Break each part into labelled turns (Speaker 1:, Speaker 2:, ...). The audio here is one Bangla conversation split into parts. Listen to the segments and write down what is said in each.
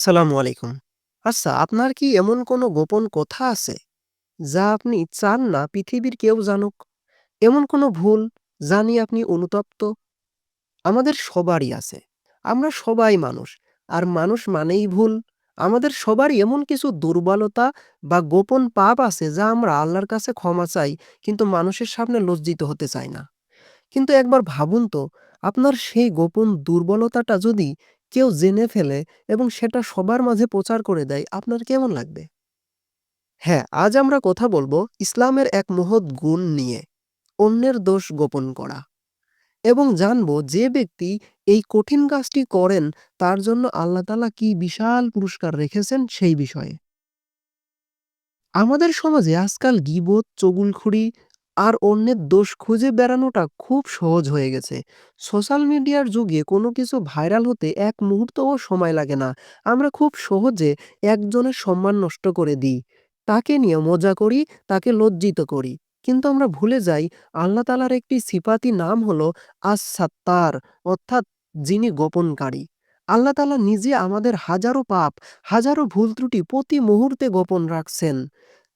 Speaker 1: সালামু আলাইকুম। আচ্ছা, আপনার কি এমন কোনো গোপন কথা আছে, যা আপনি চান না পৃথিবীর কেউ জানুক? এমন কোনো ভুল, নিয়ে আপনি অনুতপ্ত? আমাদের সবারই আছে। আমরা সবাই মানুষ। আর মানুষ মানেই ভুল। আমাদের সবারই এমন কিছু দুর্বলতা বা গোপন পাপ আছে, যা আমরা আল্লাহর কাছে ক্ষমা চাই, কিন্তু মানুষের সামনে লজ্জিত হতে চাই না। কিন্তু একবার ভাবুন তো, আপনার সেই গোপন দুর্বলতাটা যদি কেউ জেনে ফেলে এবং সেটা সবার মাঝে প্রচার করে দেয়, আপনার কেমন লাগবে? হ্যাঁ, আজ আমরা কথা বলব ইসলামের এক মহৎ গুণ নিয়ে, অন্যের দোষ গোপন করা। এবং জানব যে ব্যক্তি এই কঠিন কাজটি করেন, তার জন্য আল্লাহ তাআলা কি বিশাল পুরস্কার রেখেছেন সেই বিষয়ে। আমাদের সমাজে আজকাল গীবত, চুগলখড়ি আর অন্যের দোষ খুঁজে বেড়ানোটা খুব সহজ হয়ে গেছে। সোশ্যাল মিডিয়ার যুগে কোনো কিছু ভাইরাল হতে এক মুহূর্তও সময় লাগে না। আমরা খুব সহজে একজনের সম্মান নষ্ট করে দিই। তাকে নিয়ে মজা করি, তাকে লজ্জিত করি। কিন্তু আমরা ভুলে যাই আল্লাহ তাআলার একটি সিপাতি নাম হলো আস-সাত্তার অর্থাৎ যিনি গোপনকারী। আল্লাহ তাআলা নিজে আমাদের হাজারো পাপ, হাজারো ভুল ত্রুটি প্রতি মুহূর্তে গোপন রাখছেন।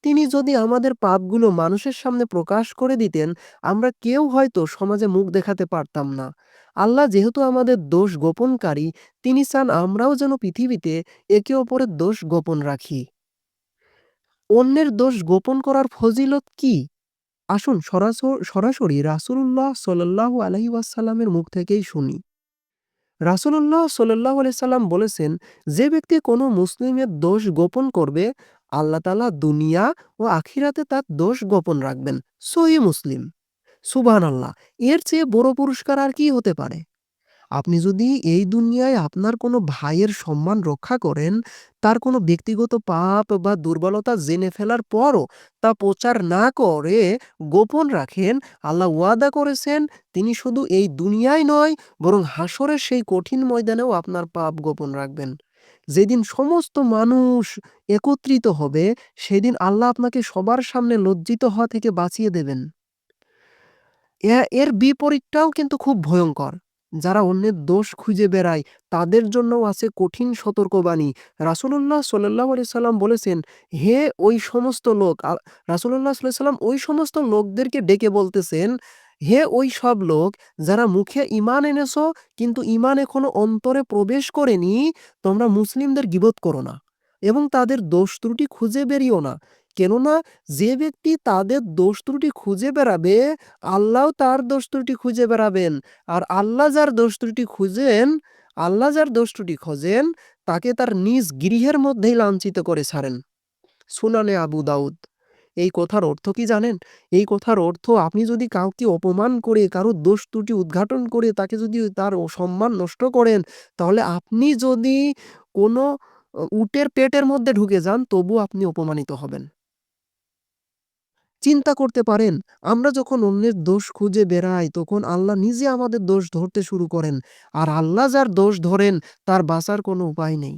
Speaker 1: তিনি যদি আমাদের পাপগুলো মানুষের সামনে প্রকাশ করে দিতেন, আমরা কেউ হয়তো সমাজে মুখ দেখাতে পারতাম না। আল্লাহ যেহেতু আমাদের দোষ গোপনকারী, তিনি চান আমরাও যেন পৃথিবীতে একে অপরের দোষ গোপন রাখি। অন্যের দোষ গোপন করার ফজিলত কি? আসুন সরাস সরাসরি রাসূলুল্লাহ সাল্লাল্লাহু আলাইহি ওয়াসাল্লামের মুখ থেকেই শুনি। রাসূলুল্লাহ সাল্লাল্লাহু আলাইহি সাল্লাম বলেছেন, যে ব্যক্তি কোনো মুসলিমের দোষ গোপন করবে, আল্লাহ তাআলা দুনিয়া ও আখিরাতে তার দোষ গোপন রাখবেন। সহিহ মুসলিম। সুবহানাল্লাহ! এর চেয়ে বড় পুরস্কার আর কি হতে পারে? আপনি যদি এই দুনিয়ায় আপনার কোনো ভাইয়ের সম্মান রক্ষা করেন, তার কোনো ব্যক্তিগত পাপ বা দুর্বলতা জেনে ফেলার পরও তা প্রচার না করে গোপন রাখেন, আল্লাহ ওয়াদা করেছেন তিনি শুধু এই দুনিয়ায় নয়, বরং হাসরের সেই কঠিন ময়দানেও আপনার পাপ গোপন রাখবেন। যেদিন সমস্ত মানুষ একত্রিত হবে, সেদিন আল্লাহ আপনাকে সবার সামনে লজ্জিত হওয়া থেকে বাঁচিয়ে দেবেন। এর বিপরীতটাও কিন্তু খুব ভয়ংকর। যারা অন্যের দোষ খুঁজে বেড়ায়, তাদের জন্যও আছে কঠিন সতর্কবাণী। রাসূলুল্লাহ সাল্লাল্লাহু আলাইহি সাল্লাম বলেছেন, হে ওই সমস্ত লোক আ রাসূলুল্লাহ সাল্লাম ওই সমস্ত লোকদেরকে ডেকে বলতেছেন, হে ওই সব লোক যারা মুখে ঈমান এনেছ, কিন্তু ঈমান এখনও অন্তরে প্রবেশ করেনি, তোমরা মুসলিমদের গিবোধ করো না এবং তাদের দোষ ত্রুটি খুঁজে বেরিও না। কেননা যে ব্যক্তি তাদের দোষ ত্রুটি খুঁজে বেড়াবে, আল্লাহ তার দোষ ত্রুটি খুঁজে বেড়াবেন। আর আল্লাহ যার দোষ ত্রুটি খুঁজেন, আল্লাহ যার দোষ ত্রুটি খোঁজেন, তাকে তার নিজ গৃহের মধ্যেই লাঞ্ছিত করে ছাড়েন। সুনানে আবু দাউদ। এই কথার অর্থ কি জানেন? এই কথার অর্থ আপনি যদি কাউকে অপমান করে, কারও দোষ ত্রুটি উদ্ঘাটন করে, তাকে যদি তার সম্মান নষ্ট করেন, তাহলে আপনি যদি কোনো উটের পেটের মধ্যে ঢুকে যান, তবুও আপনি অপমানিত হবেন। চিন্তা করতে পারেন, আমরা যখন অন্যের দোষ খুঁজে বেড়াই, তখন আল্লাহ নিজে আমাদের দোষ ধরতে শুরু করেন। আর আল্লাহ যার দোষ ধরেন, তার বাঁচার কোনো উপায় নেই।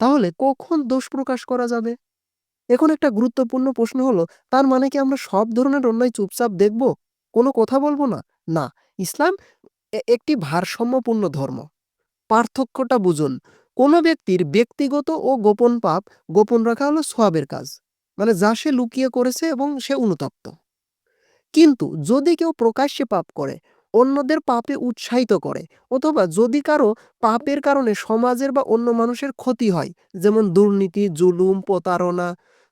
Speaker 1: তাহলে কখন দোষ প্রকাশ করা যাবে? এখন একটা গুরুত্বপূর্ণ প্রশ্ন হলো, তার মানে কি আমরা সব ধরনের অন্যায় চুপচাপ দেখব? কোনো কথা বলব না? না, ইসলাম একটি ভারসাম্যপূর্ণ ধর্ম। পার্থক্যটা বুঝুন। কোনো ব্যক্তির ব্যক্তিগত ও গোপন পাপ গোপন রাখা হলো সোয়াবের কাজ। মানে যা সে লুকিয়ে করেছে এবং সে অনুতপ্ত। কিন্তু যদি কেউ প্রকাশ্যে পাপ করে, অন্যদের পাপে উৎসাহিত করে অথবা যদি কারও পাপের কারণে সমাজের বা অন্য মানুষের ক্ষতি হয়, যেমন দুর্নীতি, জুলুম, প্রতারণা,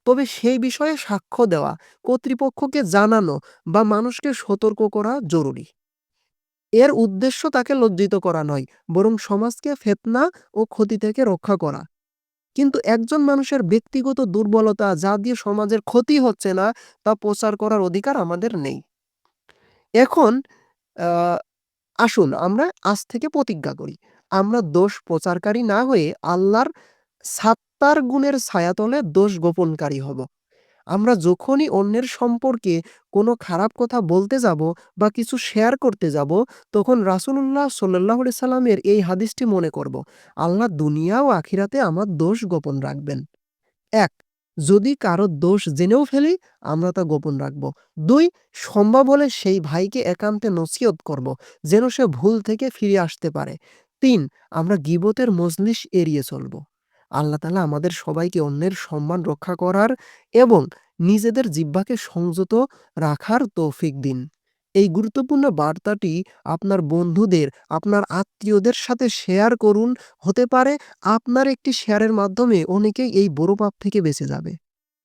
Speaker 1: তবে সেই বিষয়ে সাক্ষ্য দেওয়া, কর্তৃপক্ষকে জানানো বা মানুষকে সতর্ক করা জরুরি। এর উদ্দেশ্য তাকে লজ্জিত করা নয়, বরং সমাজকে ফেতনা ও ক্ষতি থেকে রক্ষা করা। কিন্তু একজন মানুষের ব্যক্তিগত দুর্বলতা যা দিয়ে সমাজের ক্ষতি হচ্ছে না, তা প্রচার করার অধিকার আমাদের নেই। এখন আসুন আমরা আজ থেকে প্রতিজ্ঞা করি। আমরা দোষ প্রচারকারী না হয়ে আল্লাহর সাত্তার গুণের ছায়াতলে দোষ গোপনকারী হব। আমরা যখনই অন্যের সম্পর্কে কোনো খারাপ কথা বলতে যাব বা কিছু শেয়ার করতে যাব, তখন রাসূলুল্লাহ আলাইহি সাল্লামের এই হাদিসটি মনে করব। আল্লাহ দুনিয়া ও আখিরাতে আমার দোষ গোপন রাখবেন। এক যদি কারও দোষ জেনেও ফেলি, আমরা তা গোপন রাখব। দুই সম্ভব হলে সেই ভাইকে একান্তে নসিহত করব, যেন সে ভুল থেকে ফিরে আসতে পারে। তিন আমরা গীবতের মজলিস এড়িয়ে চলব। আল্লাহ তাআলা আমাদের সবাইকে অন্যের সম্মান রক্ষা করার এবং নিজেদের জিহ্বাকে সংযত রাখার তৌফিক দিন। এই গুরুত্বপূর্ণ বার্তাটি আপনার বন্ধুদের, আপনার আত্মীয়দের সাথে শেয়ার করুন। হতে পারে আপনার একটি শেয়ারের মাধ্যমে অনেকেই এই বড় পাপ থেকে বেঁচে যাবে।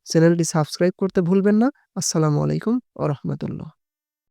Speaker 1: চ্যানেলটি সাবস্ক্রাইব করতে ভুলবেন না। আসসালামু আলাইকুম ওয়া রাহমাতুল্লাহ।